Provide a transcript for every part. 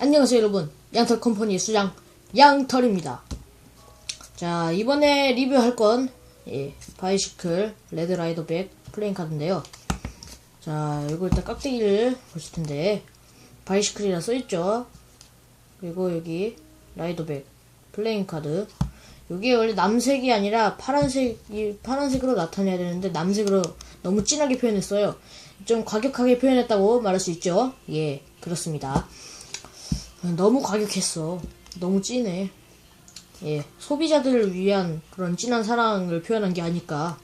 안녕하세요 여러분. 양털 컴퍼니 수장 양털입니다. 자 이번에 리뷰할 건 예, 바이시클 레드라이더백 플레인 카드인데요. 자 이거 일단 깍대기를 보실 텐데 바이시클이라 써있죠? 그리고 여기 라이더백 플레인 카드. 이게 원래 남색이 아니라 파란색이 파란색으로 나타내야 되는데 남색으로 너무 진하게 표현했어요. 좀 과격하게 표현했다고 말할 수 있죠? 예 그렇습니다 너무 과격했어. 너무 진해. 예, 소비자들을 위한 그런 진한 사랑을 표현한 게 아닐까.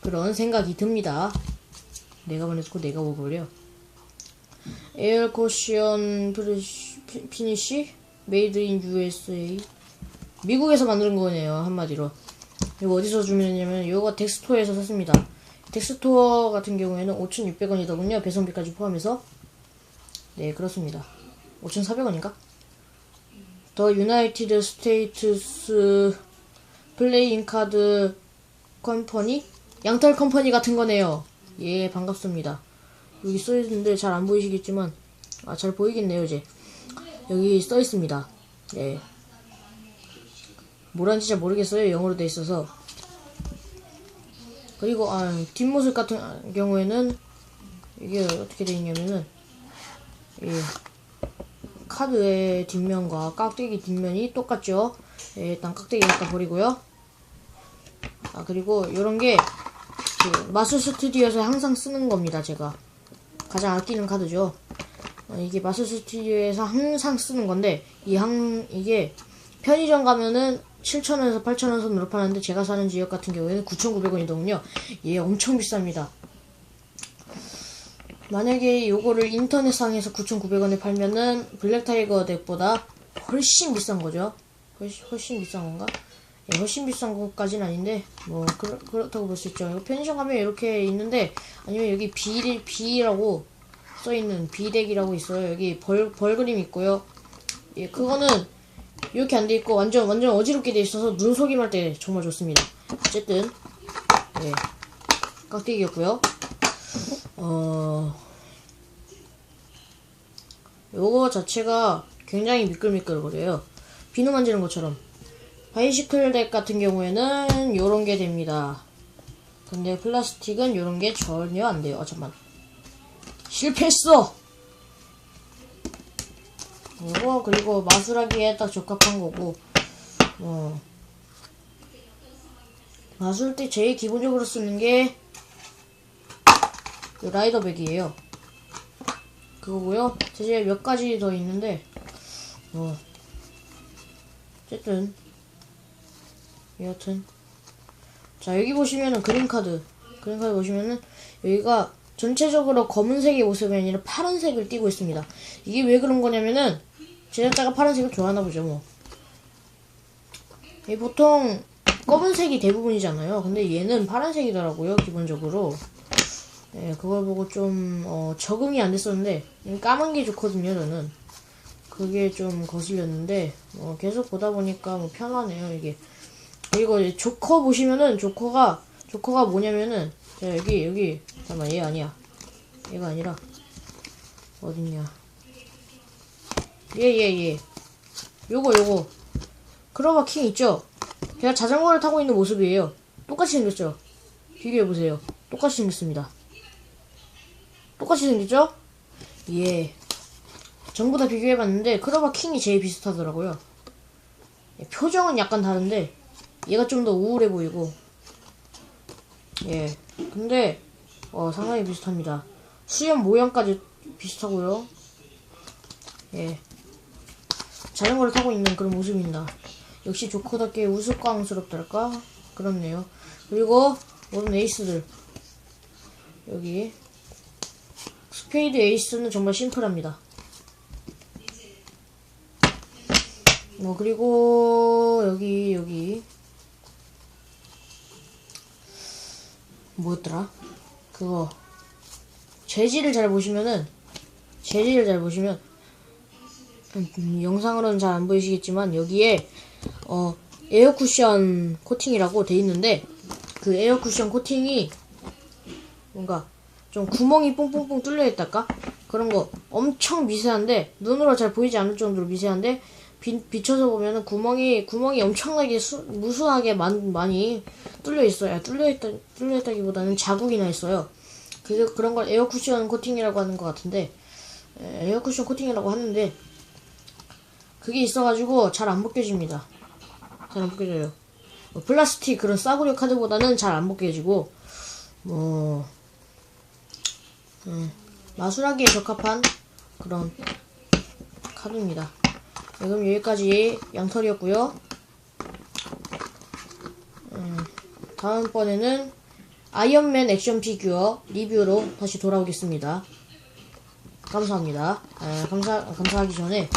그런 생각이 듭니다. 내가 보내고 내가 먹어버려. 에어 피- 피니쉬? 메이드 인 USA. 미국에서 만든 거네요, 한마디로. 이거 어디서 주문했냐면, 이거 덱스토어에서 샀습니다. 덱스토어 같은 경우에는 5,600원이더군요. 배송비까지 포함해서. 네, 그렇습니다. 5,400원인가? 더 유나이티드 스테이트스 플레잉 카드 컴퍼니? 양털 컴퍼니 같은 거네요. 예, 반갑습니다. 여기 써있는데 잘 안 보이시겠지만, 아, 잘 보이겠네요, 이제. 여기 써있습니다. 예. 뭐란지 잘 모르겠어요. 영어로 돼 있어서. 그리고, 아, 뒷모습 같은 경우에는, 이게 어떻게 돼 있냐면은, 예. 카드의 뒷면과 깍대기 뒷면이 똑같죠. 예, 일단 깍대기 갖다 버리고요. 아 그리고 이런 게 그, 마술 스튜디오에서 항상 쓰는 겁니다. 제가 가장 아끼는 카드죠. 어, 이게 마술 스튜디오에서 항상 쓰는 건데 이 항 이게 편의점 가면은 7,000원에서 8,000원 선으로 파는데 제가 사는 지역 같은 경우에는 9,900원이더군요. 예, 엄청 비쌉니다. 만약에 요거를 인터넷상에서 9,900원에 팔면은 블랙타이거 덱보다 훨씬 비싼 거죠. 훨씬, 훨씬 비싼 건가? 예, 훨씬 비싼 것까지는 아닌데 뭐 그렇, 그렇다고 볼 수 있죠. 편의점 가면 이렇게 있는데 아니면 여기 B B라고 써 있는 B덱이라고 있어요. 여기 벌, 벌 그림 있고요. 예, 그거는 이렇게 안 돼 있고 완전 완전 어지럽게 돼 있어서 눈속임할 때 정말 좋습니다. 어쨌든 예, 깍대기였고요. 어, 요거 자체가 굉장히 미끌미끌거려요. 비누 만지는 것처럼. 바이시클 덱 같은 경우에는 요런 게 됩니다. 근데 플라스틱은 요런 게 전혀 안 돼요. 아, 잠만. 실패했어! 요거, 그리고 마술하기에 딱 적합한 거고, 어. 마술 때 제일 기본적으로 쓰는 게, 그 라이더백이에요. 그거고요. 제재 몇 가지 더 있는데, 뭐 어쨌든 여하튼 자 여기 보시면은 그린 카드, 그린 카드 보시면은 여기가 전체적으로 검은색의 모습이 아니라 파란색을 띠고 있습니다. 이게 왜 그런 거냐면은 제작자가 파란색을 좋아하나 보죠 뭐. 이 보통 검은색이 대부분이잖아요. 근데 얘는 파란색이더라고요 기본적으로. 네, 그걸 보고 좀, 어, 적응이 안 됐었는데, 까만 게 좋거든요, 저는. 그게 좀 거슬렸는데, 어, 계속 보다 보니까 뭐 편하네요, 이게. 그리고 조커 보시면은, 조커가, 조커가 뭐냐면은, 자, 여기, 여기, 잠깐만, 얘 아니야. 얘가 아니라, 어딨냐. 얘, 얘, 얘. 요거, 요거. 크로마 킹 있죠? 걔가 자전거를 타고 있는 모습이에요. 똑같이 생겼죠? 비교해보세요. 똑같이 생겼습니다. 똑같이 생겼죠? 예. 전부 다 비교해봤는데 크로바 킹이 제일 비슷하더라고요. 예, 표정은 약간 다른데 얘가 좀 더 우울해 보이고 예. 근데 어, 상당히 비슷합니다. 수염 모양까지 비슷하고요. 예. 자전거를 타고 있는 그런 모습입니다. 역시 조커답게 우스꽝스럽달까? 그렇네요. 그리고 모든 에이스들 여기 스페이드 에이스는 정말 심플합니다. 뭐 그리고 여기 여기 뭐였더라? 그거 재질을 잘 보시면은 재질을 잘 보시면 음, 영상으로는 잘 안 보이시겠지만 여기에 어 에어 쿠션 코팅이라고 돼 있는데 그 에어 쿠션 코팅이 뭔가 좀 구멍이 뽕뽕뽕 뚫려 있달까? 그런 거 엄청 미세한데 눈으로 잘 보이지 않을 정도로 미세한데 비, 비춰서 보면은 구멍이 구멍이 엄청나게 수, 무수하게 많, 많이 뚫려 있어요. 아, 뚫려 있다 뚫려 있다기보다는 자국이 나 있어요. 그래서 그런 걸 에어 쿠션 코팅이라고 하는 것 같은데 에, 에어 쿠션 코팅이라고 하는데 그게 있어가지고 잘 안 벗겨집니다. 잘 안 벗겨져요. 뭐 플라스틱 그런 싸구려 카드보다는 잘 안 벗겨지고 뭐 음, 마술하기에 적합한 그런 카드입니다. 네, 그럼 여기까지 양털이었고요. 음, 다음번에는 아이언맨 액션 피규어 리뷰로 다시 돌아오겠습니다. 감사합니다. 에, 감사 감사하기 전에